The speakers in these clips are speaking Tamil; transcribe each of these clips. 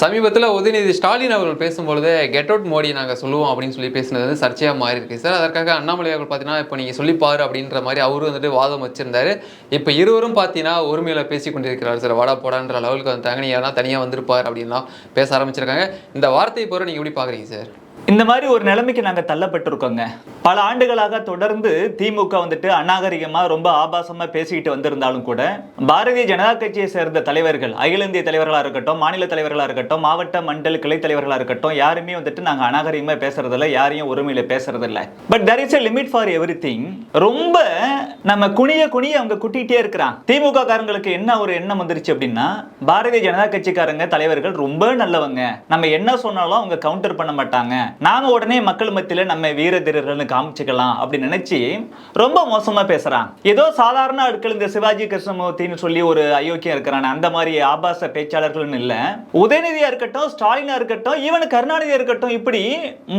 சமீபத்தில் உதயநிதி ஸ்டாலின் அவர்கள் பேசும்பொழுது கெட் அவுட் மோடி நாங்கள் சொல்லுவோம் அப்படின்னு சொல்லி பேசினது வந்து சர்ச்சையாக மாறி இருக்கு சார் அதற்காக அண்ணாமலை அவர்கள் பார்த்தீங்கன்னா இப்போ நீங்கள் சொல்லிப்பாரு அப்படின்ற மாதிரி அவரும் வந்துட்டு வாதம் வச்சிருந்தாரு. இப்போ இருவரும் பார்த்தீங்கன்னா ஒருமையில் பேசி கொண்டிருக்கிறார் சார். வாடா போடான்ற லெவலுக்கு வந்து நீ யாரா தனியாக வந்திருப்பார் அப்படின்லாம் பேச ஆரம்பிச்சிருக்காங்க. இந்த வார்த்தையை போகிற நீங்கள் எப்படி பார்க்குறீங்க சார்? இந்த மாதிரி ஒரு நிலைமைக்கு நாங்கள் தள்ளப்பட்டிருக்கோங்க. பல ஆண்டுகளாக தொடர்ந்து திமுக வந்துட்டு அநாகரிகமாக ரொம்ப ஆபாசமாக பேசிக்கிட்டு வந்திருந்தாலும் கூட பாரதிய ஜனதா கட்சியை சேர்ந்த தலைவர்கள் அகில இந்திய தலைவர்களாக இருக்கட்டும் மாநில தலைவர்களாக இருக்கட்டும் மாவட்ட மண்டல கிளை தலைவர்களாக இருக்கட்டும் யாருமே வந்துட்டு நாங்கள் அநாகரிகமாக பேசுறதில்ல யாரையும் ஒருமையில் பேசுறதில்ல. But there is a limit for everything ரொம்ப நம்ம குனிய குனிய அவங்க குட்டிகிட்டே இருக்கிறான் திமுக காரங்களுக்கு என்ன ஒரு எண்ணம் வந்துருச்சு அப்படின்னா பாரதிய ஜனதா கட்சிக்காரங்க தலைவர்கள் ரொம்ப நல்லவங்க. நம்ம என்ன சொன்னாலும் அவங்க கவுண்டர் பண்ண மாட்டாங்க. நாம உடனே மக்கள் மத்தியில் நம்ம வீர தீரர்கள்னு காமிச்சுக்கலாம் அப்படின்னு நினைச்சு ரொம்ப மோசமா பேசுறான் ஏதோ சாதாரண ஆட்கள் இந்த சிவாஜி கிருஷ்ணமூர்த்தின்னு சொல்லி ஒரு அயோக்கியம் இருக்கிறான் அந்த மாதிரி ஆபாச பேச்சாளர்கள்னு இல்லை. உதயநிதியா இருக்கட்டும் ஸ்டாலினா இருக்கட்டும் ஈவன் கருணாநிதியா இருக்கட்டும் இப்படி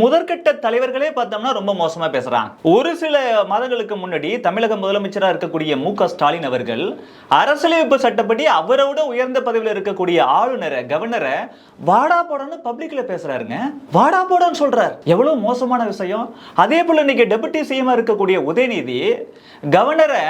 முதற்கட்ட தலைவர்களே பார்த்தோம்னா ரொம்ப மோசமா பேசுறான் ஒரு சில மாதங்களுக்கு முன்னாடி தமிழக முதலமைச்சராக இருக்கக்கூடிய மு க ஸ்டாலின் அவர்கள் அரசியலமைப்பு சட்டப்படி அவரை விட உயர்ந்த பதவியில் இருக்கக்கூடிய ஆளுநரை கவர்னரை வாடா போடான்னு பப்ளிக்ல பேசுறாருங்க. வாடா போடான்னு சொல்றார். எவ்வளவு மோசமான விஷயம்? அதே போல இன்னைக்கு டெபுட்டி சிஎம் இருக்கக்கூடிய உதயநிதி கவர்னரை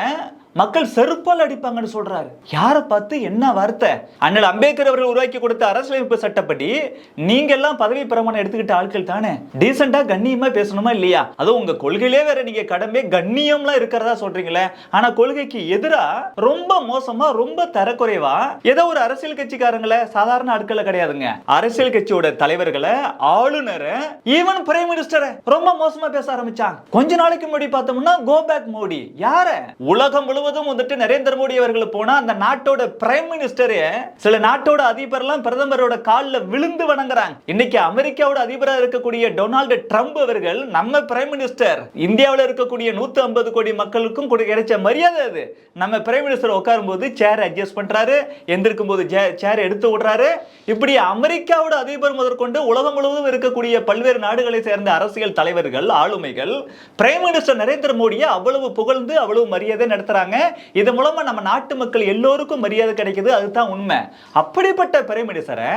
மக்கள் செருப்பால் அடிப்பாங்கன்னு சொல்றாரு. யாரை பார்த்து என்ன வார்த்தை? அண்ணல் அம்பேத்கர் அவர்கள் உருவாக்கி கொடுத்த அரசியலமைப்பு சட்டப்படி நீங்க எல்லாம் பதவி பிரமாணம் எடுத்துக்கிட்ட ஆட்கள் தானே? டீசெண்டா கண்ணியமா பேசணுமா இல்லையா? அதுவும் உங்க கொள்கையிலே வேற நீங்க கடமை கண்ணியம்லாம் இருக்கிறதா சொல்றீங்களே. ஆனா கொள்கைக்கு எதிரா ரொம்ப மோசமா ரொம்ப தரக்குறைவா ஏதோ ஒரு அரசியல் கட்சிக்காரங்களை சாதாரண ஆட்களை கிடையாதுங்க. அரசியல் கட்சியோட தலைவர்களை ஆளுநரை ஈவன் பிரைம் மினிஸ்டரை ரொம்ப மோசமா பேச ஆரம்பிச்சாங்க. கொஞ்ச நாளைக்கு முன்னாடி பார்த்தோம்னா கோ பேக் மோடி. யார? உலகம் முழுவதும் வந்துட்டு நரேந்திர மோடி அவர்கள் போனா அந்த நாட்டோட பிரைம் மினிஸ்டரே சில நாட்டோட அதிபர்லாம் பிரதமரோட காலில் விழுந்து வணங்குறாங்க. இன்னைக்கு அமெரிக்காவோட அதிபராக இருக்கக்கூடிய டொனால்டு ட்ரம்ப் அவர்கள் நம்ம பிரைம் மினிஸ்டர் இந்தியாவில் இருக்கக்கூடிய நூத்தி ஐம்பது கோடி மக்களுக்கும் கூட கிடைச்ச மரியாதை அது. நம்ம பிரைம் மினிஸ்டர் உட்காரும்போது சேர் அட்ஜஸ்ட் பண்றாரு எந்திருக்கும் போது சேர் எடுத்து விடுறாரு. இப்படி அமெரிக்காவோட அதிபர் முதற்கொண்டு உலகம் முழுவதும் இருக்கக்கூடிய பல்வேறு நாடுகளை சேர்ந்த அரசியல் தலைவர்கள் ஆளுமைகள் பிரைம் மினிஸ்டர் நரேந்திர மோடியை அவ்வளவு புகழ்ந்து அவ்வளவு மரியாதை நடத்துறாங்க. இது மூலமா நம்ம நாட்டு மக்கள் எல்லோருக்கும் மரியாதை கிடைக்குது அதுதான் உண்மை. அப்படிப்பட்ட பிரைமினிஸ்டரை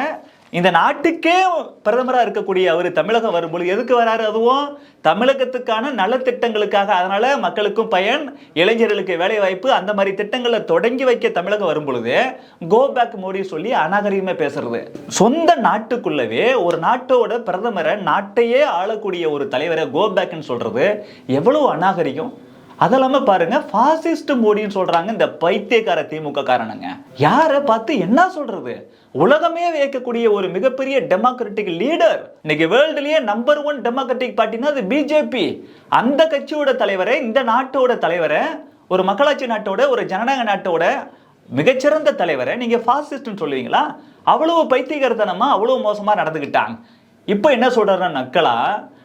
இந்த நாட்டுக்கே பிரதமராக இருக்கக்கூடிய அவர் தமிழகம் வரும்பொழுது எதுக்கு வராரு அதுவும்? தமிழகத்துக்கான நலத்திட்டங்களுக்காக அதனால மக்களுக்கும் பயன் இளைஞர்களுக்கு வேலை வாய்ப்பு அந்த மாதிரி திட்டங்களை தொடங்கி வைக்க தமிழகம் வரும்பொழுது கோ பேக் மோடி சொல்லி அநாகரிகமாக பேசுறது. சொந்த நாட்டுக்குள்ளவே ஒரு நாட்டோட பிரதமரை நாட்டையே ஆளக்கூடிய ஒரு தலைவரை கோ பேக்னு சொல்றது எவ்வளவு அநாகரிகம்? அதெல்லாம பாருங்க ஃபாசிஸ்ட் மோடின்னு சொல்றாங்க இந்த பைத்தியக்கார திமுக காரணங்க. யாரை பார்த்து என்ன சொல்றது? உலகமே வியக்கக்கூடிய ஒரு மிகப்பெரிய டெமோக்ராட்டிக் லீடர் இன்னைக்கு வேர்ல்டுலயே நம்பர் ஒன் டெமோக்ராட்டிக் பார்ட்டினா அது பிஜேபி அந்த கட்சியோட தலைவரை இந்த நாட்டோட தலைவரை ஒரு மக்களாட்சி நாட்டோட ஒரு ஜனநாயக நாட்டோட மிகச்சிறந்த தலைவரை நீங்க ஃபாசிஸ்ட்னு சொல்லுவீங்களா? அவ்வளவு பைத்தியகரத்தனமா அவ்வளவு மோசமா நடந்துக்கிட்டாங்க இப்போ என்ன சொல்றாருன்னா நக்கலா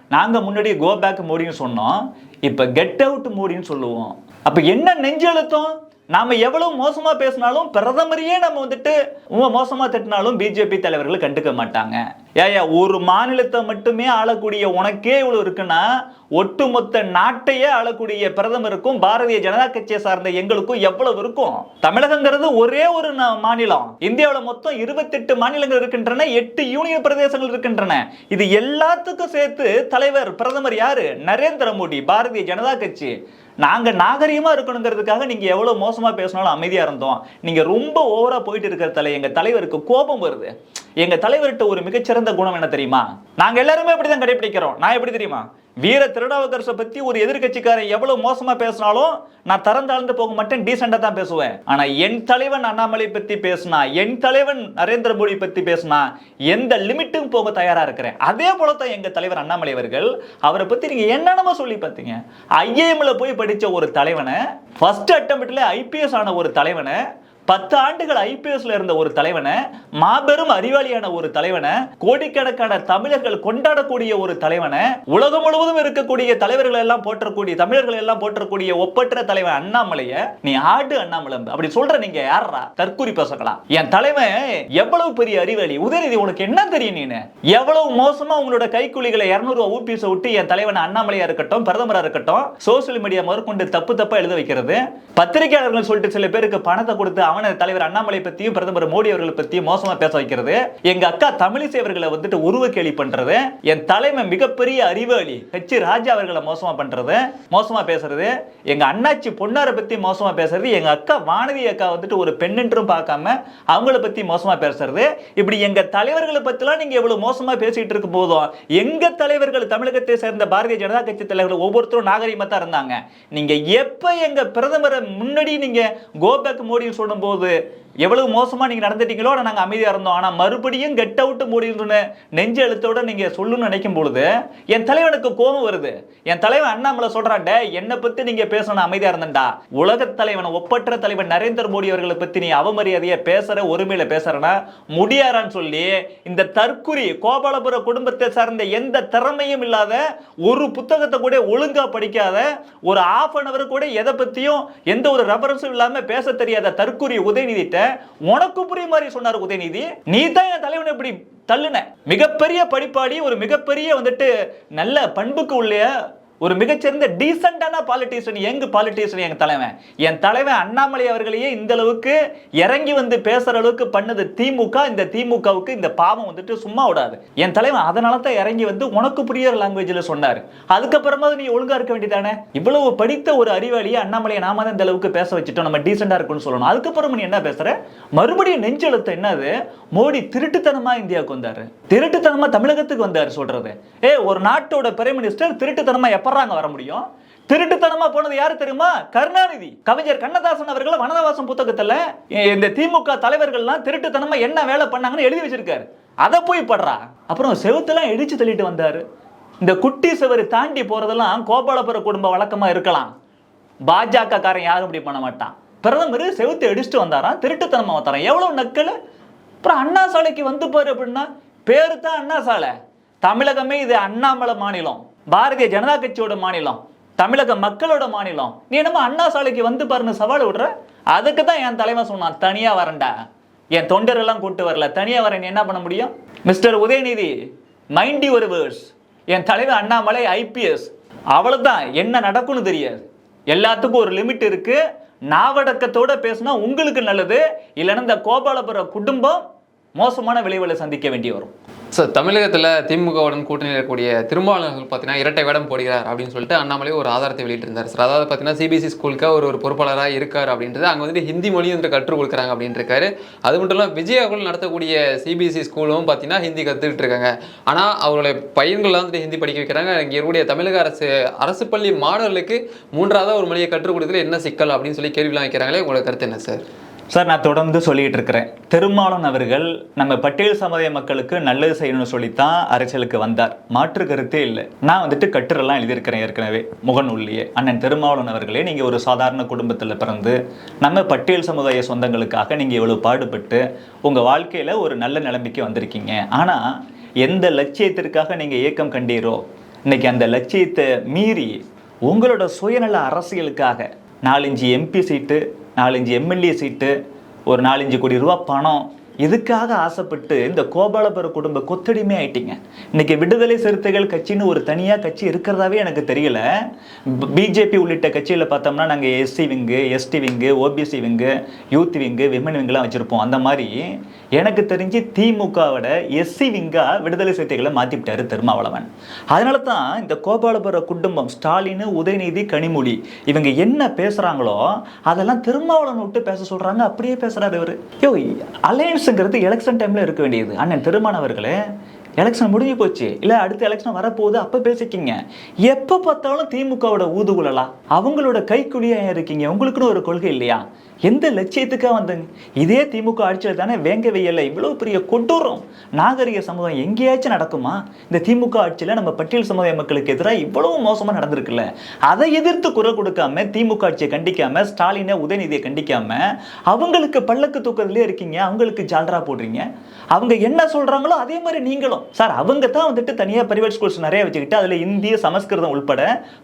நாங்கள் முன்னாடி கோ பேக் மோடின்னு சொன்னோம். இப்போ கெட் அவுட் மோடின்னு சொல்லுவோம். அப்போ என்ன நெஞ்செழுத்தம் நாம எவ்வளவு மோசமா பேசினாலும் பிரதமரையே நம்ம வந்துட்டு மோசமாக மோசமா திட்டினாலும் பிஜேபி தலைவர்கள் கண்டுக்க மாட்டாங்க. ஏயா ஒரு மாநிலத்தை மட்டுமே ஆளக்கூடிய உனக்கே இவ்வளவு இருக்குன்னா ஒட்டுமொத்த நாட்டையே ஆளக்கூடிய பிரதமருக்கும் பாரதிய ஜனதா கட்சியை சார்ந்த எங்களுக்கும் எவ்வளவு இருக்கும்? தமிழகங்கிறது ஒரே ஒரு மாநிலம். இந்தியாவில் மொத்தம் இருபத்தெட்டு மாநிலங்கள் இருக்கின்றன எட்டு யூனியன் பிரதேசங்கள் இருக்கின்றன. இது எல்லாத்துக்கும் சேர்த்து தலைவர் பிரதமர் யாரு? நரேந்திர மோடி பாரதிய ஜனதா கட்சி. நாங்க நாகரீகமாக இருக்கணுங்கிறதுக்காக நீங்க எவ்வளவு மோசமா பேசினாலும் அமைதியா இருந்தோம். நீங்க ரொம்ப ஓவரா போயிட்டு இருக்கிற தலை எங்க தலைவருக்கு கோபம் வருது. எங்க தலைவர்கிட்ட ஒரு மிகச்சிறந்த குணம் என்ன தெரியுமா? நாங்க எல்லாருமே இப்படிதான் கடைபிடிக்கிறோம். நான் எப்படி தெரியுமா? வீர திருநாவுக்கரசை பத்தி ஒரு எதிர்க்கட்சிக்காரன் எவ்வளவு மோசமா பேசினாலும் நான் தரந்தாழ்ந்து போக மாட்டேன் டீசெண்டா தான் பேசுவேன். ஆனா என் தலைவன் அண்ணாமலை பத்தி பேசினா என் தலைவன் நரேந்திர மோடி பத்தி பேசினா எந்த லிமிட்டும் போக தயாரா இருக்கிறேன். அதே போல தான் எங்க தலைவர் அண்ணாமலை அவர்கள் அவரை பத்தி நீங்க என்னென்னமோ சொல்லி பார்த்தீங்க. ஐஏஎம்ல போய் படிச்ச ஒரு தலைவனை ஃபர்ஸ்ட் அட்டம்ப்ட்ல ஐபிஎஸ் ஆன ஒரு தலைவனை பத்து ஆண்டுகள் ஐபிஎஸ்ல இருந்த ஒரு தலைவனை மாபெரும் அறிவாளியான ஒரு தலைவனை கோடிக்கணக்கான தமிழர்கள் கொண்டாடக்கூடிய ஒரு தலைவனை உலகம் முழுவதும் இருக்கக்கூடிய தலைவர்கள் எல்லாம் போற்றக்கூடிய தமிழர்கள் எல்லாம் போற்றக்கூடிய ஒப்பற்ற தலைவன் அண்ணாமலைய நீ ஆடு அண்ணாமலை அப்படி சொல்ற நீங்க யாரா தற்கூரி பேசக்கலாம். என் தலைவன் எவ்வளவு பெரிய அறிவாளி? உதயநிதி உனக்கு என்ன தெரியும் நீனு? எவ்வளவு மோசமா உங்களோட கைக்கூலிகளை இருநூறு ரூபா ஊபிஎஸ் விட்டு என் தலைவன் அண்ணாமலையா இருக்கட்டும் பிரதமரா இருக்கட்டும் சோசியல் மீடியா முதற்கொண்டு தப்பு தப்பா எழுத வைக்கிறது. பத்திரிகையாளர்கள் சொல்லிட்டு சில பேருக்கு பணத்தை கொடுத்து அவன தலைவர் அண்ணாமலை பத்தியும் பிரதமர் மோடி அவர்களை பத்தியும் மோசமா பேச வைக்கிறது. எங்க அக்கா தமிழிசை அவர்களை வந்துட்டு உருவ கேலி பண்றது. என் தலைமை மிகப்பெரிய அறிவாளி ஹெச் ராஜா அவர்களை மோசமா பண்றது மோசமா பேசுறது. எங்க அண்ணாச்சி பொன்னாரை பத்தி மோசமா பேசுறது. எங்க அக்கா வானதி அக்கா வந்துட்டு ஒரு பெண் என்றும் பார்க்காம அவங்கள பத்தி மோசமா பேசுறது. இப்படி எங்க தலைவர்களை பத்திலாம் நீங்க எவ்வளவு மோசமா பேசிட்டு இருக்கும் போதும். எங்க தலைவர்கள் தமிழகத்தை சேர்ந்த பாரதிய ஜனதா கட்சி தலைவர்கள் ஒவ்வொருத்தரும் நாகரிகமா தான் இருந்தாங்க. நீங்க எப்ப எங்க பிரதமரை முன்னாடி நீங்க கோபேக் மோடின்னு போது எவ்வளவு மோசமாக நீங்கள் நடந்துட்டீங்களோ ஆனால் நாங்கள் அமைதியாக இருந்தோம். ஆனால் மறுபடியும் கெட் அவுட் முடியுதுன்னு நெஞ்ச எழுத்தோட நீங்கள் சொல்லணும்னு நினைக்கும் பொழுது என் தலைவனுக்கு கோபம் வருது. என் தலைவன் அண்ணாமலை சொல்கிறாண்ட என்னை பற்றி நீங்கள் பேசணும் அமைதியாக இருந்தேன்டா. உலக தலைவன் ஒப்பற்ற தலைவன் நரேந்திர மோடி அவர்களை பற்றி நீ அவமரியாதையை பேசுகிற ஒருமையில் பேசுகிறேன்னா முடியாரான்னு சொல்லி இந்த தற்குறி கோபாலபுர குடும்பத்தை சார்ந்த எந்த திறமையும் இல்லாத ஒரு புத்தகத்தை கூட ஒழுங்காக படிக்காத ஒரு ஆஃப் அன் அவர் கூட எதை பற்றியும் எந்த ஒரு ரெஃபரன்ஸும் இல்லாமல் பேச தெரியாத தற்குறி உதயநிதிட்ட உனக்கு புரிய மாதிரி சொன்னார் உதயநிதி. நீ தான் என் தலைவனை இப்படி தள்ளுன. மிகப்பெரிய படிப்பாடி ஒரு மிகப்பெரிய வந்துட்டு நல்ல பண்புக்கு உள்ள ஒரு மிகச்சிறந்த டீசெண்டான பாலிட்டிஷியன் எங்க பாலிட்டிஷியன் எங்க தலைவன். என் தலைவன் அண்ணாமலை அவர்களையே இந்த அளவுக்கு இறங்கி வந்து பேசுற அளவுக்கு பண்ணது திமுக. இந்த திமுகவுக்கு இந்த பாவம் வந்துட்டு சும்மா விடாது. என் தலைவன் அதனால தான் இறங்கி வந்து உனக்கு புரியுற லாங்குவேஜில் சொன்னார். அதுக்கப்புறமா நீ ஒழுங்கா இருக்க வேண்டியதானே? இவ்வளவு படித்த ஒரு அறிவாளியை அண்ணாமலையை நாம தான் இந்த அளவுக்கு பேச வச்சுட்டோம். நம்ம டீசெண்டா இருக்குன்னு சொல்லணும். அதுக்கப்புறம் நீ என்ன பேசுற? மறுபடியும் நெஞ்செழுத்த என்னது? மோடி திருட்டுத்தனமா இந்தியாவுக்கு வந்தாரு. திருட்டுத்தனமா தமிழகத்துக்கு வந்தாரு சொல்றது. ஏ ஒரு நாட்டோட பிரைம் மினிஸ்டர் திருட்டுத்தனமா எப்பறாங்க வர முடியும். திருட்டுத்தனமா போனது யாரு தெரியுமா? கருணாநிதி. கவிஞர் கண்ணதாசன் அவர்கள் வனதவாசம் புத்தகத்துல இந்த திமுக தலைவர்கள்லாம் திருட்டுத்தனமா என்ன வேலை பண்ணாங்கன்னு எழுதி வச்சிருக்காரு. அதை போய் படுறா. அப்புறம் செவுத்தெல்லாம் இடிச்சு தள்ளிட்டு வந்தாரு. இந்த குட்டி செவரு தாண்டி போறதெல்லாம் கோபாலபுர குடும்ப வழக்கமா இருக்கலாம். பாஜக காரன் யாரும் இப்படி பண்ண மாட்டான். பிரதமர் செவுத்து அடிச்சுட்டு வந்தாராம். திருட்டுத்தனமா வந்தாராம். எவ்வளவு நக்கல்? அப்புறம் அண்ணா சாலைக்கு வந்து பாரு அப்படின்னா பேரு தான் அண்ணா சாலை. தமிழகமே இது அண்ணாமலை மாநிலம். பாரதிய ஜனதா கட்சியோட மாநிலம் தமிழக மக்களோட மாநிலம். நீ என்னமோ அண்ணா சாலைக்கு வந்து பாருன்னு சவால் விடுற? அதுக்கு தான் என் தலைவன் சொன்னான் தனியா வரேன்டா. என் தொண்டரெல்லாம் கூட்டு வரல. தனியா வரேன் நீ என்ன பண்ண முடியும்? மிஸ்டர் உதயநிதி மைண்டி ஒரு வேர்ஸ் என் தலைவர் அண்ணாமலை ஐபிஎஸ் அவ்வளவுதான். என்ன நடக்கும்னு தெரியாது. எல்லாத்துக்கும் ஒரு லிமிட் இருக்கு. நாவடக்கத்தோட பேசினா உங்களுக்கு நல்லது. இல்லைன்னா இந்த கோபாலபுர குடும்பம் மோசமான விளைவுகளை சந்திக்க வேண்டி வரும். சார் தமிழகத்தில் திமுகவுடன் கூட்டணி இருக்கக்கூடிய திருமாவளவர்கள் பார்த்தீங்கன்னா இரட்டை வேடம் போடுகிறார் அப்படின்னு சொல்லிட்டு அண்ணாமலை ஒரு ஆதாரத்தை வெளியிட்டிருந்தார். சார் அதாவது பார்த்தீங்கன்னா சிபிஎஸ்சி ஸ்கூலுக்கு ஒரு ஒரு பொறுப்பாளராக இருக்கார் அப்படின்றது அங்கே வந்துட்டு ஹிந்தி மொழி வந்து கற்றுக் கொடுக்குறாங்க அப்படின்னு இருக்காரு. அது மட்டும் இல்லாமல் விஜய் அவர்கள் நடத்தக்கூடிய சிபிஎஸ்சி ஸ்கூலும் பார்த்தீங்கன்னா ஹிந்தி கற்றுக்கிட்டு இருக்காங்க. ஆனால் அவருடைய பையன்கள்லாம் வந்துட்டு ஹிந்தி படிக்க வைக்கிறாங்க. இங்கே இருக்கக்கூடிய தமிழக அரசு அரசு பள்ளி மாணவர்களுக்கு மூன்றாவது ஒரு மொழியை கற்றுக் கொடுக்குறது என்ன சிக்கல் அப்படின்னு சொல்லி கேள்விலாம் வைக்கிறாங்களே உங்களோட கருத்து என்ன சார் சார் நான் தொடர்ந்து சொல்லிட்டு இருக்கிறேன் திருமாவளவன் அவர்கள் நம்ம பட்டியல் சமுதாய மக்களுக்கு நல்லது செய்யணும்னு சொல்லித்தான் அரசியலுக்கு வந்தார். மாற்று கருத்தே இல்லை. நான் வந்துட்டு கட்டுரெல்லாம் எழுதியிருக்கிறேன் ஏற்கனவே முகநூல்லையே அண்ணன் திருமாவளவன் அவர்களே நீங்க ஒரு சாதாரண குடும்பத்தில் பிறந்து நம்ம பட்டியல் சமுதாய சொந்தங்களுக்காக நீங்க இவ்வளவு பாடுபட்டு உங்க வாழ்க்கையில ஒரு நல்ல நிலைமைக்கு வந்திருக்கீங்க. ஆனா எந்த லட்சியத்திற்காக நீங்க இயக்கம் கண்டீரோ இன்னைக்கு அந்த லட்சியத்தை மீறி உங்களோட சுயநல அரசியலுக்காக நாலஞ்சு எம்பி சீட்டு நாலஞ்சு எம்எல்ஏ சீட்டு ஒரு நாலஞ்சு கோடி ரூபா பணம் இதுக்காக ஆசைப்பட்டு இந்த கோபாலபுர குடும்ப கொத்தடிமே ஆயிட்டீங்க? இன்னைக்கு விடுதலை சிறுத்தைகள் கட்சின்னு ஒரு தனியாக கட்சி இருக்கிறதாவே எனக்கு தெரியல. பிஜேபி உள்ளிட்ட கட்சியில் பார்த்தோம்னா நாங்கள் SC wing ST wing OBC wing youth wing women விங்குலாம் வச்சுருப்போம். அந்த மாதிரி எனக்கு தெரிஞ்சு திமுகவோட எஸ்சி விங்கா விடுதலை சிறுத்தைகளை மாற்றிவிட்டாரு திருமாவளவன். அதனால தான் இந்த கோபாலபுர குடும்பம் ஸ்டாலின் உதயநிதி கனிமொழி இவங்க என்ன பேசுகிறாங்களோ அதெல்லாம் திருமாவளவன் விட்டு பேச சொல்கிறாங்க அப்படியே பேசுகிறாரு இவர். யோ அலையன்ஸுங்கிறது எலெக்ஷன் டைமில் இருக்க வேண்டியது. அண்ணன் திருமானவர்களே எலெக்ஷன் முடிஞ்சு போச்சு. இல்லை அடுத்த எலெக்ஷன் வரப்போகுது அப்போ பேசிக்கிங்க. எப்போ பார்த்தாலும் திமுகவோட ஊதுகுழலா? அவங்களோட கைக்குழியாக இருக்கீங்க? உங்களுக்குன்னு ஒரு கொள்கை இல்லையா? எந்த லட்சியத்துக்காக வந்தாங்க இதே திமுக ஆட்சியில் தானே வேங்க வெயில்ல இவ்வளோ பெரிய கொடூரம். நாகரிக சமுதாயம் எங்கேயாச்சும் நடக்குமா? இந்த திமுக ஆட்சியில் நம்ம பட்டியல் சமுதாய மக்களுக்கு எதிராக இவ்வளவு மோசமாக நடந்திருக்குல்ல? அதை எதிர்த்து குரல் கொடுக்காம திமுக ஆட்சியை கண்டிக்காம ஸ்டாலினை உதயநிதியை கண்டிக்காம அவங்களுக்கு பல்லக்கு தூக்கத்திலே இருக்கீங்க அவங்களுக்கு ஜால்ரா போடுறீங்க. அவங்க என்ன சொல்கிறாங்களோ அதே மாதிரி நீங்களும். சார் அவங்க தான் வந்துட்டு தனியாக பிரைவேட் ஸ்கூல்ஸ் நிறைய வச்சுக்கிட்டு அதில் இந்திய சமஸ்கிருதம் உள்பட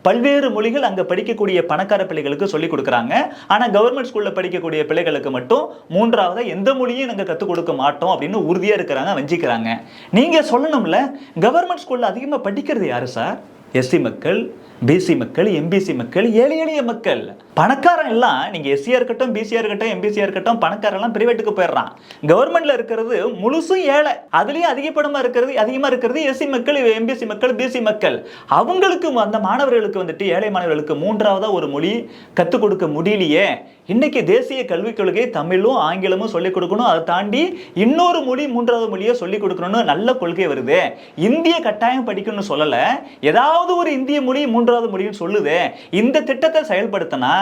பல்வேறு மொழிகள் அங்கே படிக்கக்கூடிய பணக்கார பிள்ளைகளுக்கு சொல்லிக் கொடுக்குறாங்க. ஆனால் கவர்மெண்ட் ஸ்கூலில் படிக்கக்கூடிய பிள்ளைகளுக்கு மட்டும் மூன்றாவது எந்த மொழியும் நாங்கள் கற்றுக் கொடுக்க மாட்டோம் அப்படின்னு உறுதியாக இருக்கிறாங்க வஞ்சிக்கிறாங்க. நீங்கள் சொல்லணும்ல கவர்மெண்ட் ஸ்கூலில் அதிகமாக படிக்கிறது யாரு சார்? எஸ்சி மக்கள் பிசி மக்கள் எம்பிசி மக்கள் ஏழை எளிய மக்கள். பணக்காரன் எல்லாம் நீங்கள் எஸ்சியாக இருக்கட்டும் பிசியாக இருக்கட்டும் எம்பிசியாக இருக்கட்டும் பணக்காரெல்லாம் ப்ரைவேட்டுக்கு போயிடுறான். கவர்மெண்ட்டில் இருக்கிறது முழுசும் ஏழை. அதுலேயும் அதிகப்படமாக இருக்கிறது அதிகமாக இருக்கிறது எஸ்சி மக்கள் எம்பிசி மக்கள் பிசி மக்கள். அவங்களுக்கு அந்த மாணவர்களுக்கு வந்துட்டு ஏழை மாணவர்களுக்கு மூன்றாவதாக ஒரு மொழி கற்றுக் கொடுக்க முடியலையே. இன்னைக்கு தேசிய கல்விக் கொள்கை தமிழும் ஆங்கிலமும் சொல்லிக் கொடுக்கணும். அதை தாண்டி இன்னொரு மொழி மூன்றாவது மொழியை சொல்லிக் கொடுக்கணும்னு நல்ல கொள்கை வருது. இந்திய கட்டாயம் படிக்கணும்னு சொல்லலை. ஏதாவது ஒரு இந்திய மொழி மூன்றாவது மொழின்னு சொல்லுது. இந்த திட்டத்தை செயல்படுத்தினா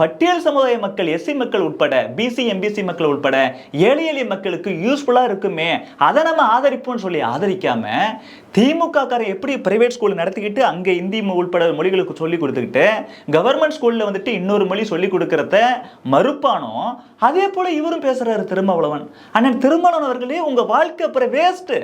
பட்டியல் சமுதாய மக்கள் எஸ்சி மக்கள் உட்பட பிசி எம்பிசி மக்கள் உட்பட ஏழை எளிய மக்களுக்கு யூஸ்ஃபுல்லாக இருக்குமே. அதை நம்ம ஆதரிப்போம்னு சொல்லி ஆதரிக்காம திமுக எப்படி பிரைவேட் ஸ்கூல் நடத்திக்கிட்டு அங்கே இந்தி உள்பட உட்பட மொழிகளுக்கு சொல்லி கொடுத்துக்கிட்டு கவர்மெண்ட் ஸ்கூல்ல வந்துட்டு இன்னொரு மொழி சொல்லி கொடுக்கறத மறுப்பானோ அதே போல் இவரும் பேசுகிறாரு திருமாவளவன். அண்ணன் திருமாவளவன் அவர்களே உங்கள் வாழ்க்கை அப்புறம் வேஸ்ட்டு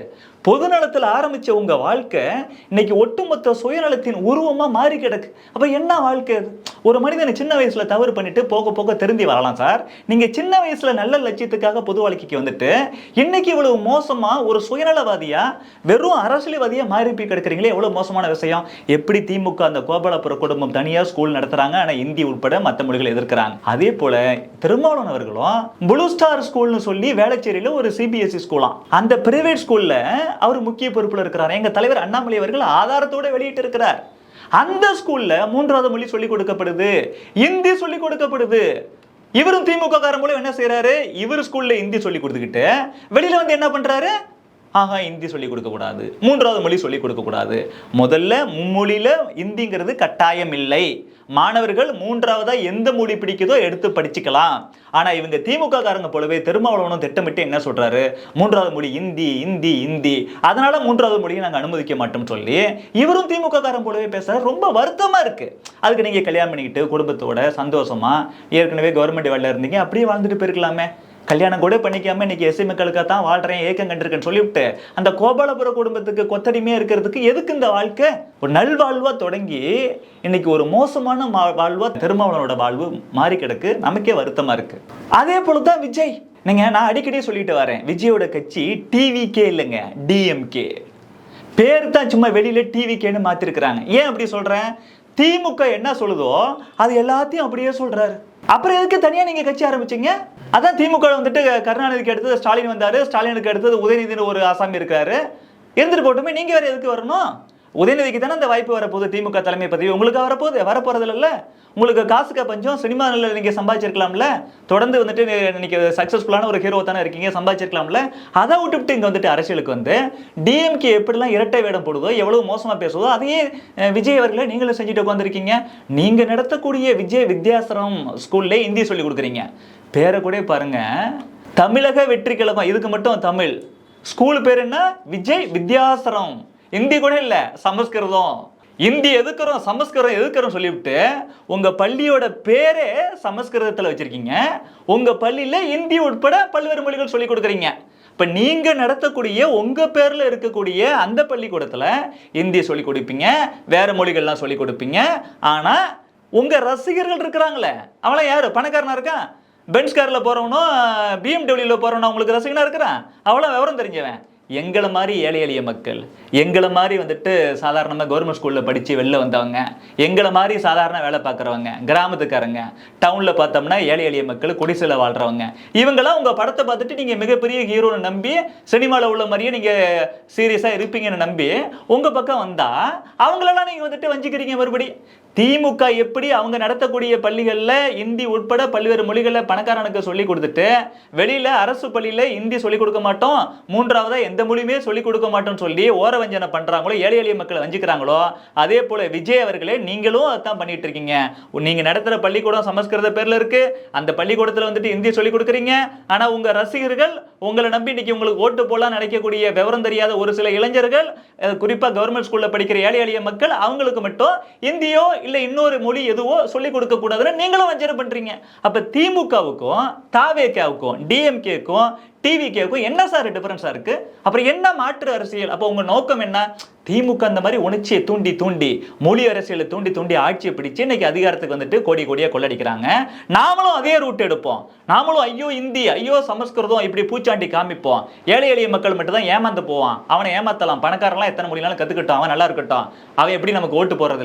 பொதுநலத்தில் ஆரம்பிச்ச உங்கள் வாழ்க்கை இன்னைக்கு ஒட்டுமொத்த சுயநலத்தின் உருவமாக மாறி கிடக்கு. அப்போ என்ன வாழ்க்கை அது? ஒரு மனிதன் சின்ன வயசுல தவறு பண்ணிட்டு போக போக திருந்தி வரலாம் சார். நீங்க சின்ன வயசுல நல்ல லட்சியத்துக்காக பொது வாழ்க்கைக்கு வந்துட்டு இன்னைக்கு இவ்வளவு மோசமா ஒரு சுயநலவாதியா வெறும் அரசியல்வாதியா மாறி போய் கிடக்குறீங்களே எவ்வளவு மோசமான விஷயம்? எப்படி திமுக அந்த கோபாலபுர குடும்பம் தனியா ஸ்கூல் நடத்துறாங்க ஆனா இந்தி உட்பட மத்த மொழிகள் எதிர்க்கிறாங்க. அதே போல திருமாவளவன் அவர்களும் ப்ளூ ஸ்டார் ஸ்கூல்னு சொல்லி வேளச்சேரியில ஒரு சிபிஎஸ்இ ஸ்கூலாம் அந்த பிரைவேட் ஸ்கூல்ல அவர் முக்கிய பொறுப்புல இருக்கிறார். எங்க தலைவர் அண்ணாமலை அவர்கள் ஆதாரத்தோட வெளியிட்டு இருக்கிறார். அந்த ஸ்கூல்ல மூன்றாவது மொழி சொல்லிக் கொடுக்கப்படுது. இந்தி சொல்லிக் கொடுக்கப்படுது. இவரும் திமுக காரன் மூலம் என்ன செய்றாரு? இவர் ஸ்கூல்ல இந்தி சொல்லி கொடுத்துக்கிட்டு வெளியில வந்து என்ன பண்றாரு? ஆஹா இந்தி சொல்லிக் கொடுக்க கூடாது. மூன்றாவது மொழி சொல்லிக் கொடுக்க கூடாது. முதல்ல மும்மொழியில இந்திங்கிறது கட்டாயம் இல்லை. மாணவர்கள் மூன்றாவதா எந்த மொழி பிடிக்குதோ எடுத்து படிச்சுக்கலாம். ஆனா இவங்க திமுக காரங்க போலவே திருமாவளவனும் திட்டமிட்டு என்ன சொல்றாரு? மூன்றாவது மொழி இந்தி இந்தி இந்தி. அதனால மூன்றாவது மொழியை நாங்க அனுமதிக்க மாட்டோம்னு சொல்லி இவரும் திமுக காரன் போலவே பேசுகிற ரொம்ப வருத்தமா இருக்கு. அதுக்கு நீங்க கல்யாணம் பண்ணிக்கிட்டு குடும்பத்தோட சந்தோஷமா ஏற்கனவே கவர்மெண்ட் வேலையில இருந்தீங்க அப்படியே வாழ்ந்துட்டு போயிருக்கலாமே. கல்யாணம் கூட பண்ணிக்காம இன்னைக்கு எஸ்சி மக்களுக்காக தான் வாழ்றேன் ஏக்கம் கண்டிருக்கேன்னு சொல்லிவிட்டு அந்த கோபாலபுர குடும்பத்துக்கு கொத்தடிமையாக இருக்கிறதுக்கு எதுக்கு இந்த வாழ்க்கை? ஒரு நல்வாழ்வாக தொடங்கி இன்னைக்கு ஒரு மோசமான மா- வாழ்வா திருமாவளவனோட வாழ்வு மாறி கிடக்கு. நமக்கே வருத்தமா இருக்கு. அதே போலதான் விஜய். நீங்க நான் அடிக்கடி சொல்லிட்டு வரேன் விஜயோட கட்சி டிவிகே இல்லைங்க டிஎம்கே பேர் தான் சும்மா வெளியில டிவிகேன்னு மாத்திருக்கிறாங்க. ஏன் அப்படி சொல்றேன்? திமுக என்ன சொல்லுதோ அது எல்லாத்தையும் அப்படியே சொல்றாரு. அப்புறம் எதுக்கு தனியா நீங்க கட்சி ஆரம்பிச்சீங்க? அதான் திமுக வந்துட்டு கருணாநிதிக்கு அடுத்தது ஸ்டாலின் வந்தாரு. ஸ்டாலினுக்கு அடுத்தது உதயநிதினு ஒரு ஆசாமி இருக்காரு இருந்துட்டு போட்டுமே நீங்க வேற எதுக்கு வரணும்? உதயநிதிக்கு தானே அந்த வாய்ப்பு வரப்போகுது? திமுக தலைமை பதவி உங்களுக்கு வரப்போகுது? வரப்போறது இல்லை உங்களுக்கு காசுக்கு பஞ்சம் நாளில் நீங்கள் சம்பாதிச்சிருக்கலாம்ல. தொடர்ந்து வந்துட்டு இன்னைக்கு சக்ஸஸ்ஃபுல்லான ஒரு ஹீரோ தானே இருக்கீங்க சம்பாதிச்சிருக்கலாம்ல. அதை விட்டுவிட்டு இங்கே வந்துட்டு அரசியலுக்கு வந்து டிஎம்கே எப்படிலாம் இரட்டை வேடம் போடுதோ எவ்வளோ மோசமாக பேசுதோ அதையே விஜய் அவர்களை நீங்களும் செஞ்சுட்டு உட்காந்துருக்கீங்க நீங்கள் நடத்தக்கூடிய விஜய் வித்யாசரம் ஸ்கூல்லே இந்தி சொல்லி கொடுக்குறீங்க. பேரை கூட பாருங்க. தமிழக வெற்றி கழகம் இதுக்கு மட்டும் தமிழ். ஸ்கூல் பேர் என்ன? விஜய் வித்யாசரம் இந்தி கூட இல்லை சமஸ்கிருதம். இந்தி எதுக்குறோம் சமஸ்கிருதம் எதுக்குறோம் சொல்லிவிட்டு உங்கள் பள்ளியோட பேரே சமஸ்கிருதத்தில் வச்சுருக்கீங்க. உங்கள் பள்ளியில் இந்தி உட்பட பல்வேறு மொழிகள் சொல்லி கொடுக்குறீங்க. இப்போ நீங்கள் நடத்தக்கூடிய உங்கள் பேரில் இருக்கக்கூடிய அந்த பள்ளிக்கூடத்தில் இந்தி சொல்லி கொடுப்பீங்க வேறு மொழிகள்லாம் சொல்லி கொடுப்பீங்க. ஆனால் உங்கள் ரசிகர்கள் இருக்கிறாங்களே அவளாம் யார்? பணக்காரனா இருக்கான் பென்ஸ் காரில் போகிறவனும் பிஎம்டபிள்யூவில் போகிறவனும் உங்களுக்கு ரசிகனாக இருக்கிறான்? அவ்வளோ விவரம் தெரிஞ்சவன். எங்களை மாதிரி ஏழை எளிய மக்கள் எங்களை மாதிரி வந்துட்டு சாதாரணமாக கவர்மெண்ட் ஸ்கூலில் படித்து வெளில வந்தவங்க எங்களை மாதிரி சாதாரண வேலை பார்க்குறவங்க கிராமத்துக்காரங்க டவுனில் பார்த்தோம்னா ஏழை எளிய மக்கள் குடிசையில் வாழ்கிறவங்க இவங்கெல்லாம் உங்கள் படத்தை பார்த்துட்டு நீங்கள் மிகப்பெரிய ஹீரோன்னு நம்பி சினிமாவில் உள்ள மாதிரியே நீங்கள் சீரியஸாக இருப்பீங்கன்னு நம்பி உங்கள் பக்கம் வந்தால் அவங்களெல்லாம் நீங்கள் வந்துட்டு வஞ்சிக்கிறீங்க மறுபடி. திமுக எப்படி அவங்க நடத்தக்கூடிய பள்ளிகளில் இந்தி உட்பட பல்வேறு மொழிகளை பணக்காரனுக்கு சொல்லிக் கொடுத்துட்டு வெளியில் அரசு பள்ளியில் இந்தி சொல்லிக் கொடுக்க மாட்டோம் மூன்றாவதாக எந்த மொழியுமே சொல்லிக் கொடுக்க மாட்டோம்னு சொல்லி ஓரவஞ்சனை பண்ணுறாங்களோ ஏழை எளிய மக்களை வஞ்சிக்கிறாங்களோ அதே போல் விஜய் அவர்களே நீங்களும் அதான் பண்ணிட்டு இருக்கீங்க. நீங்கள் நடத்துகிற பள்ளிக்கூடம் சமஸ்கிருத பேரில் இருக்குது அந்த பள்ளிக்கூடத்தில் வந்துட்டு இந்தி சொல்லிக் கொடுக்குறீங்க. ஆனால் உங்கள் ரசிகர்கள் உங்களை நம்பி இன்னைக்கு உங்களுக்கு ஓட்டு போலாம் நினைக்கக்கூடிய விவரம் தெரியாத ஒரு சில இளைஞர்கள் குறிப்பாக கவர்மெண்ட் ஸ்கூலில் படிக்கிற ஏழை எளிய மக்கள் அவங்களுக்கு மட்டும் இந்தியோ இல்லை இன்னொரு மொழி எதுவோ சொல்லிக் கொடுக்க கூடாதுன்னு நீங்களும் வஞ்சனை பண்றீங்க. அப்போ திமுகவுக்கும் தாவேக்காவுக்கும் டிஎம்கேக்கும் டிவிகேக்கும் என்ன சார் டிஃபரன்ஸா இருக்கு? அப்புறம் என்ன மாற்று அரசியல்? அப்போ உங்க நோக்கம் என்ன? திமுக அந்த மாதிரி உணர்ச்சியை தூண்டி தூண்டி மொழி அரசியலை தூண்டி தூண்டி ஆட்சியை பிடிச்சு இன்னைக்கு அதிகாரத்துக்கு வந்துட்டு கோடி கோடியாக கொள்ளடிக்கிறாங்க. நாமளும் அதே ரூட் எடுப்போம். நாமளும் ஐயோ இந்தி ஐயோ சமஸ்கிருதம் இப்படி பூச்சாண்டி காமிப்போம். ஏழை எளிய மக்கள் மட்டும் தான் ஏமாந்து போவான். அவனை ஏமாத்தலாம். பணக்காரலாம் எத்தனை மொழினாலும் கத்துக்கட்டும் அவன் நல்லா இருக்கட்டும். அவன் எப்படி நமக்கு ஓட்டு போறது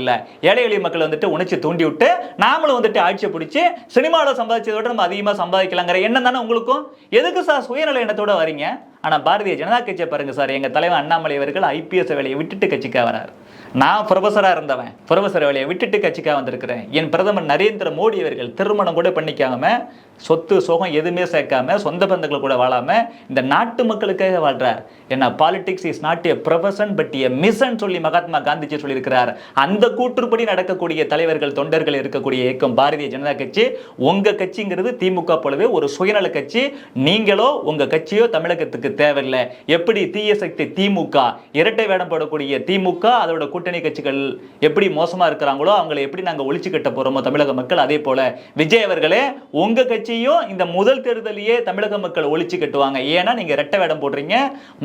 ஏழை எளிய மக்கள் வந்துட்டு உணர்ச்சி தூண்டி விட்டு நாமளும் வந்துட்டு ஆட்சியை பிடிச்சி சினிமாவில் சம்பாதிச்சதை விட நம்ம அதிகமாக சம்பாதிக்கலாங்கிற எண்ணம் தானே உங்களுக்கும்? எதுக்கு சார் சுயநல எண்ணத்தோட வரீங்க? ஆனால் பாரதிய ஜனதா கட்சியை பாருங்க சார். எங்கள் தலைவர் அண்ணாமலை அவர்கள் ஐபிஎஸ் வேலையை விட்டுட்டு கட்சிக்காக வரார். நான் ப்ரொஃபஸராக இருந்தவன். ப்ரொஃபஸர் வேலையை விட்டுட்டு கட்சிக்காக வந்திருக்கிறேன். என் பிரதமர் நரேந்திர மோடி அவர்கள் திருமணம் கூட பண்ணிக்காம சொத்து சோகம் எதுவுமே சேர்க்காம சொந்த பந்தங்களை கூட வாழாமல் இந்த நாட்டு மக்களுக்காக வாழ்றார். ஏன்னா politics is not a profession but a mission சொல்லி மகாத்மா காந்திஜி சொல்லியிருக்கிறார். அந்த கூற்றுப்படி நடக்கக்கூடிய தலைவர்கள் தொண்டர்கள் இருக்கக்கூடிய இயக்கம் பாரதிய ஜனதா கட்சி உங்கள் கட்சிங்கிறது திமுக போலவே ஒரு சுயநல கட்சி. நீங்களோ உங்கள் கட்சியோ தமிழகத்துக்கு தேவையில்லை. எப்படி தீய சக்தி திமுக இரட்டை வேடம் போடக்கூடிய திமுக அதோட கூட்டணி கட்சிகள் எப்படி மோசமாக இருக்கிறாங்களோ அவங்களை எப்படி நாங்கள் ஒழிச்சு கட்ட போகிறோமோ தமிழக மக்கள் அதே போல. விஜய் அவர்களே உங்கள் கட்சி கட்சியும் இந்த முதல் தேர்தலையே தமிழக மக்கள் ஒழிச்சு கட்டுவாங்க. ஏன்னா நீங்க ரெட்டை வேடம் போடுறீங்க.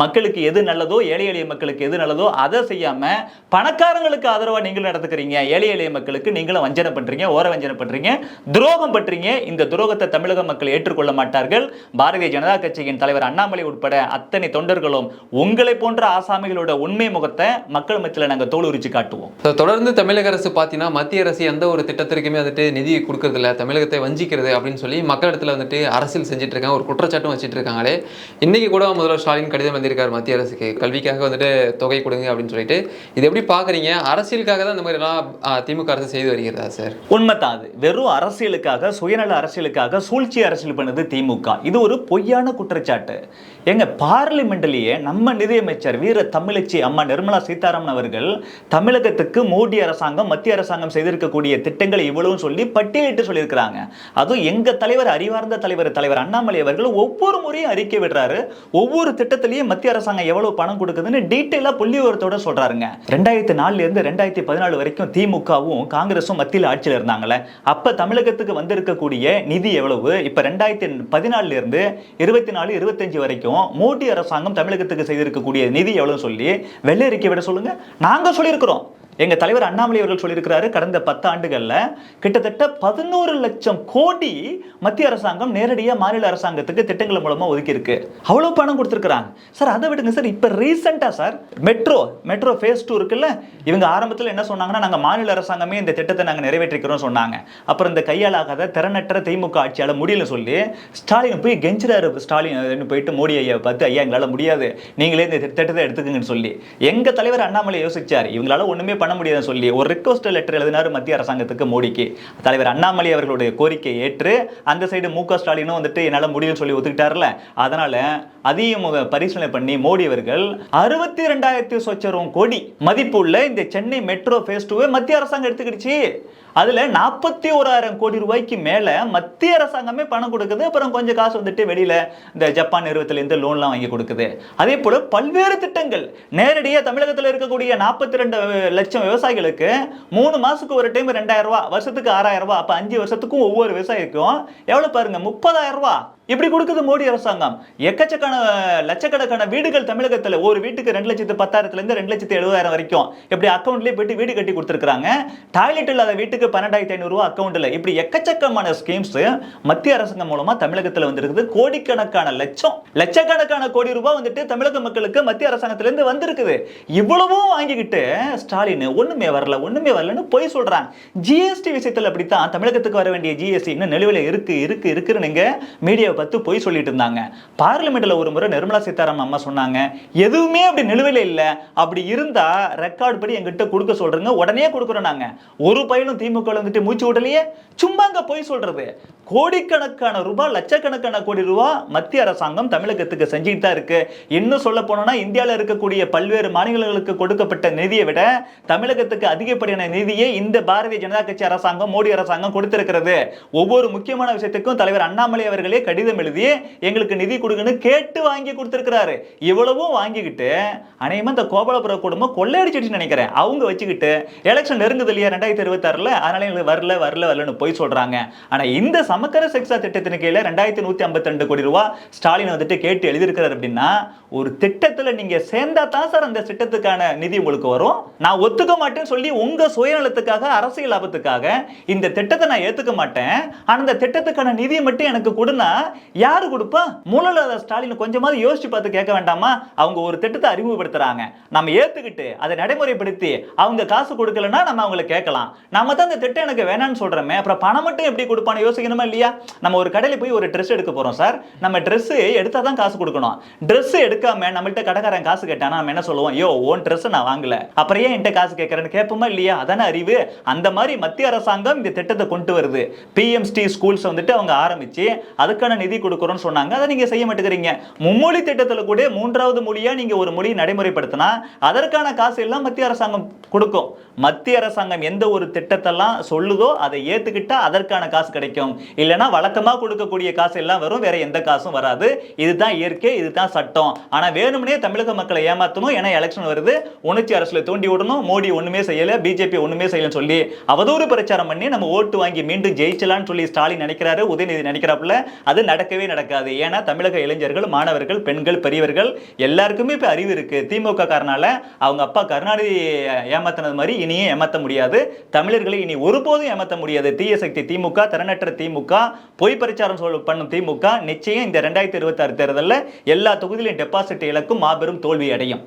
மக்களுக்கு எது நல்லதோ ஏழை எளிய மக்களுக்கு எது நல்லதோ அதை செய்யாம பணக்காரங்களுக்கு ஆதரவா நீங்களும் நடத்துக்கிறீங்க. ஏழை எளிய மக்களுக்கு நீங்களும் வஞ்சனை பண்றீங்க ஓர வஞ்சனை பண்றீங்க. துரோகம் பண்றீங்க. இந்த துரோகத்தை தமிழக மக்கள் ஏற்றுக்கொள்ள மாட்டார்கள். பாரதிய ஜனதா கட்சியின் தலைவர் அண்ணாமலை உட்பட அத்தனை தொண்டர்களும் உங்களை போன்ற ஆசாமிகளோட உண்மை முகத்தை மக்கள் மத்தியில் நாங்க தோல் உரிச்சு காட்டுவோம். தொடர்ந்து தமிழக அரசு பார்த்தீங்கன்னா மத்திய அரசு எந்த ஒரு திட்டத்திற்குமே வந்துட்டு நிதி கொடுக்கறதில்ல. தமிழகத்தை வஞ்சிக்கிறது அப்படின்னு சொல்லி மக்களிடத்தில் வந்துட்டு அரசியல் செஞ்சுட்டு இருக்காங்க ஒரு குற்றச்சாட்டும் வச்சுட்டு இருக்காங்களே இன்னைக்கு கூட முதல்வர் ஸ்டாலின் கடிதம் வந்திருக்கார் மத்திய அரசுக்கு. கல்விக்காக வந்துட்டு தொகை கொடுங்க அப்படின்னு சொல்லிட்டு. இது எப்படி பாக்குறீங்க? அரசியலுக்காக தான் இந்த மாதிரி எல்லாம் திமுக அரசு செய்து வருகிறதா சார்? உண்மைதான் அது வெறும் அரசியலுக்காக சுயநல அரசியலுக்காக சூழ்ச்சி அரசியல் பண்ணது திமுக. இது ஒரு பொய்யான குற்றச்சாட்டு. எங்க பார்லிமெண்ட்லேயே நம்ம நிதியமைச்சர் வீர தமிழச்சி அம்மா நிர்மலா சீதாராமன் அவர்கள் தமிழகத்துக்கு மோடி அரசாங்கம் மத்திய அரசாங்கம் செய்திருக்கக்கூடிய திட்டங்களை இவ்வளவு சொல்லி பட்டியலிட்டு சொல்லியிருக்கிறாங்க. அதுவும் எங்க தலைவர் அறிவார்ந்த தலைவர் தலைவர் அண்ணாமலை அவர்கள் ஒவ்வொரு முறையும் அறிக்கை விடுறாரு. ஒவ்வொரு திட்டத்திலையும் மத்திய அரசாங்கம் எவ்வளவு பணம் கொடுக்குதுன்னு டீட்டெயிலா புள்ளிவரத்தோட சொல்றாருங்க. ரெண்டாயிரத்தி நாலுல இருந்து ரெண்டாயிரத்தி பதினாலு வரைக்கும் திமுகவும் காங்கிரஸும் மத்தியில் ஆட்சியில் இருந்தாங்களே அப்ப தமிழகத்துக்கு வந்திருக்கக்கூடிய நிதி எவ்வளவு? இப்ப ரெண்டாயிரத்தி பதினாலுல இருந்து இருபத்தி நாலு இருபத்தஞ்சு வரைக்கும் மோடி அரசாங்கம் தமிழகத்துக்கு செய்திருக்கக்கூடிய நிதி எவ்வளவு சொல்லி வெள்ளை அறிக்கை விட சொல்லுங்க. நாங்க சொல்லியிருக்கிறோம். எங்கள் தலைவர் அண்ணாமலை அவர்கள் சொல்லியிருக்கிறாரு கடந்த பத்து ஆண்டுகளில் கிட்டத்தட்ட பதினோரு லட்சம் கோடி மத்திய அரசாங்கம் நேரடியாக மாநில அரசாங்கத்துக்கு திட்டங்கள் மூலமாக ஒதுக்கியிருக்கு. அவ்வளோ பணம் கொடுத்துருக்குறாங்க. சார் அதை விடுங்க சார். இப்போ ரீசெண்டாக sir metro metro phase two இருக்குல்ல இவங்க ஆரம்பத்தில் என்ன சொன்னாங்கன்னா நாங்கள் மாநில அரசாங்கமே இந்த திட்டத்தை நாங்கள் நிறைவேற்றிக்கிறோம் சொன்னாங்க. அப்புறம் இந்த கையாளாகாத திறனற்ற திமுக ஆட்சியால் முடியல சொல்லி ஸ்டாலின் போய் கெஞ்சுறாரு. ஸ்டாலின் போயிட்டு மோடி ஐயா பார்த்து ஐயா எங்களால் முடியாது. நீங்களே இந்த திட்டத்தை எடுத்துக்கங்கன்னு சொல்லி. எங்கள் தலைவர் அண்ணாமலை யோசிச்சார். இவங்களால ஒன்றுமே பண்ண முடியாதுன்னு சொல்லி ஒரு ரிக்வஸ்ட் லெட்டர் எழுதினாரு மத்திய அரசாங்கத்துக்கு மோடிக்கு. தலைவர் அண்ணாமலை அவர்களுடைய கோரிக்கையை ஏற்று அந்த சைடு மு க ஸ்டாலினும் வந்துட்டு என்னால் முடியும்னு சொல்லி ஒத்துக்கிட்டார்ல அதனால அதையும் பரிசீலனை பண்ணி மோடி அவர்கள் அறுபத்தி ரெண்டாயிரத்தி சொச்சரும் கோடி மதிப்புள்ள இந்த சென்னை மெட்ரோ ஃபேஸ் டூவை மத்திய அரசாங்கம் எடுத்துக்கிடுச்சு. அதில் நாற்பத்தி ஓராயிரம் கோடி ரூபாய்க்கு மேலே மத்திய அரசாங்கமே பணம் கொடுக்குது. அப்புறம் கொஞ்சம் காசு வந்துட்டு வெளியில் இந்த ஜப்பான் நிறுவனத்திலேருந்து லோன்லாம் வாங்கி கொடுக்குது. அதே போல் பல்வேறு திட்டங்கள். நேரடியாக தமிழகத்தில் இருக்கக்கூடிய நாற்பத்தி ரெண்டு லட்சம் விவசாயிகளுக்கு மூணு மாதத்துக்கு ஒரு டைம் ரெண்டாயிரம் ரூபா வருஷத்துக்கு ஆறாயிரம் ரூபா அப்போ அஞ்சு வருஷத்துக்கும் ஒவ்வொரு விவசாயிக்கும் எவ்வளோ பாருங்கள் முப்பதாயிரம் ரூபா இப்படி கொடுக்குது மோடி அரசாங்கம். எக்கச்சக்கான லட்சக்கணக்கான வீடுகள் தமிழகத்தில் ஒரு வீட்டுக்கு ரெண்டு லட்சத்து பத்தாயிரத்துல இருந்து ரெண்டு லட்சத்து எழுபதாயிரம் வரைக்கும் இப்படி அக்கௌண்ட்லயே போயிட்டு வீடு கட்டி கொடுத்துருக்காங்க டாய்லெட் இல்லாத வீட்டுக்கு பன்னெண்டாயிரத்தி ஐநூறுரூவா அக்கௌண்ட்டில் அக்கௌண்ட்ல இப்படி எக்கச்சக்கமான ஸ்கீம்ஸ் மத்திய அரசாங்கம் மூலமா தமிழகத்தில் வந்திருக்குது. கோடிக்கணக்கான லட்சம் லட்சக்கணக்கான கோடி ரூபாய் வந்துட்டு தமிழக மக்களுக்கு மத்திய அரசாங்கத்துல இருந்து வந்திருக்குது. இவ்வளவும் வாங்கிக்கிட்டு ஸ்டாலின் ஒண்ணுமே வரல ஒண்ணுமே வரலன்னு பொய் சொல்றாங்க. ஜிஎஸ்டி விஷயத்தில் அப்படித்தான் தமிழகத்துக்கு வர வேண்டிய ஜிஎஸ்டி இன்னும் நிலுவையில் இருக்கு இருக்கு இருக்குன்னு நீங்க மீடியாவை பார்த்து பொய் சொல்லிட்டு இருந்தாங்க. பார்லிமெண்ட்ல ஒரு முறை நிர்மலா சீதாராமன் அம்மா சொன்னாங்க எதுவுமே அப்படி நிலுவையில் இல்லை. அப்படி இருந்தா ரெக்கார்டு படி எங்கிட்ட கொடுக்க சொல்றேங்க. உடனே கொடுக்குறோம் நாங்க. ஒரு பையனும் திமுக வந்துட்டு மூச்சு விடலையே. சும்மா அங்க பொய் சொல்றது. கோடிக்கணக்கான ரூபாய் லட்சக்கணக்கான கோடி ரூபாய் மத்திய அரசாங்கம் தமிழகத்துக்கு செஞ்சுட்டு தான் இருக்கு. இன்னும் சொல்ல போனோம்னா இந்தியாவில் இருக்கக்கூடிய பல்வேறு மாநிலங்களுக்கு கொடுக்கப்பட்ட நிதியை விட தமிழகத்துக்கு அதிகப்படியான நிதியை இந்த பாரதிய ஜனதா கட்சி அரசாங்கம் மோடி அரசாங்கம் கொடுத்திருக்கிறது. ஒவ்வொரு முக்கியமான விஷயத்துக்கும் தலைவர் அண்ணாமலை அவர்களே கடிதம் கடிதம் எழுதி எங்களுக்கு நிதி கொடுங்கன்னு கேட்டு வாங்கி கொடுத்துருக்கிறாரு. இவ்வளவும் வாங்கிக்கிட்டு அநேகமா இந்த கோபாலபுர குடும்பம் கொள்ளையடிச்சிட்டு நினைக்கிறேன். அவங்க வச்சுக்கிட்டு எலெக்ஷன் நெருங்குது இல்லையா ரெண்டாயிரத்தி இருபத்தாறுல? அதனால எங்களுக்கு வரல வரல வரலன்னு போய் சொல்கிறாங்க ஆனால் இந்த சமக்கர செக்ஸா திட்டத்தின் கீழே ரெண்டாயிரத்தி நூற்றி ஐம்பத்தி ரெண்டு கோடி ரூபா ஸ்டாலின் வந்துட்டு கேட்டு எழுதியிருக்கிறார் அப்படின்னா ஒரு திட்டத்தில் நீங்கள் சேர்ந்தா தான் சார் அந்த திட்டத்துக்கான நிதி உங்களுக்கு வரும். நான் ஒத்துக்க மாட்டேன்னு சொல்லி உங்கள் சுயநலத்துக்காக அரசியல் லாபத்துக்காக இந்த திட்டத்தை நான் ஏற்றுக்க மாட்டேன். ஆனால் இந்த திட்டத்துக்கான நிதியை மட்டும் எனக்கு கொடுனா யாரு கொடுப்பா? மூலலாத ஸ்டாலின் கொஞ்சமாவது யோசிச்சு பார்த்து கேட்க வேண்டாமா? அவங்க ஒரு திட்டத்தை அறிமுகப்படுத்துறாங்க. நம்ம ஏத்துக்கிட்டு அதை நடைமுறைப்படுத்தி அவங்க காசு கொடுக்கலன்னா நம்ம அவங்களை கேட்கலாம். நம்ம தான் இந்த திட்டம் எனக்கு வேணாம்னு சொல்றோமே அப்புறம் பணம் மட்டும் எப்படி கொடுப்பான்னு யோசிக்கணுமா இல்லையா? நம்ம ஒரு கடையில் போய் ஒரு ட்ரெஸ் எடுக்க போறோம் சார். நம்ம ட்ரெஸ் எடுத்தா தான் காசு கொடுக்கணும். ட்ரெஸ் எடுக்காம நம்மள்ட்ட கடைக்காரன் காசு கேட்டானா நம்ம என்ன சொல்லுவோம்? ஐயோ ஓன் ட்ரெஸ் நான் வாங்கல. அப்புறம் ஏன் என்கிட்ட காசு கேட்கறேன்னு கேட்போமா இல்லையா? அதான அறிவு. அந்த மாதிரி மத்திய அரசாங்கம் இந்த திட்டத்தை கொண்டு வருது. பிஎம்ஸ்டி ஸ்கூல்ஸ் வந்துட்டு அவங்க ஆரம்பிச்சு அதுக்கான நிதி கொடுக்குறோம்னு சொன்னாங்க. அதை நீங்க செய்ய மாட்டேங்கிறீங்க. மும்மொழி திட்டத்தில் கூட மூன்றாவது மொழியாக நீங்க ஒரு மொழியை நடைமுறைப்படுத்தினா அதற்கான காசு எல்லாம் மத்திய அரசாங்கம் கொடுக்கும். மத்திய அரசாங்கம் எந்த ஒரு திட்டத்தெல்லாம் சொல்லுதோ அதை ஏற்றுக்கிட்டா அதற்கான காசு கிடைக்கும். இல்லைன்னா வழக்கமா கொடுக்கக்கூடிய காசு எல்லாம் வரும். வேற எந்த காசும் வராது. இதுதான் இயற்கை இதுதான் சட்டம். ஆனால் வேணும்னே தமிழக மக்களை ஏமாத்தணும். ஏன்னா எலெக்ஷன் வருது. உணர்ச்சி அரசில் தூண்டி விடணும். மோடி ஒன்றுமே செய்யலை பிஜேபி ஒன்றுமே செய்யலன்னு சொல்லி அவதூறு பிரச்சாரம் பண்ணி நம்ம ஓட்டு வாங்கி மீண்டும் ஜெயிச்சலாம்னு சொல்லி ஸ்டாலின் நினைக்கிறாரு உதயநிதி நினைக்கிறாப்புல. அது நடக்கவே நடக்காது. ஏன்னா தமிழக இளைஞர்கள் மாணவர்கள் பெண்கள் பெரியவர்கள் எல்லாருக்குமே இப்போ அறிவு இருக்கு. திமுக காரனால அவங்க அப்பா கருணாநிதி ஏமாத்தினது மாதிரி இனியும் ஏமாத்த முடியாது. தமிழர்களை இனி ஒருபோதும் ஏமாத்த முடியாது. தீய சக்தி திமுக திறனற்ற திமுக பொய் பிரச்சாரம் சொல் பண்ணும் திமுக நிச்சயம் இந்த ரெண்டாயிரத்தி இருபத்தாறு தேர்தலில் எல்லா தொகுதியிலும் டெபாசிட் இழக்கும் மாபெரும் தோல்வி அடையும்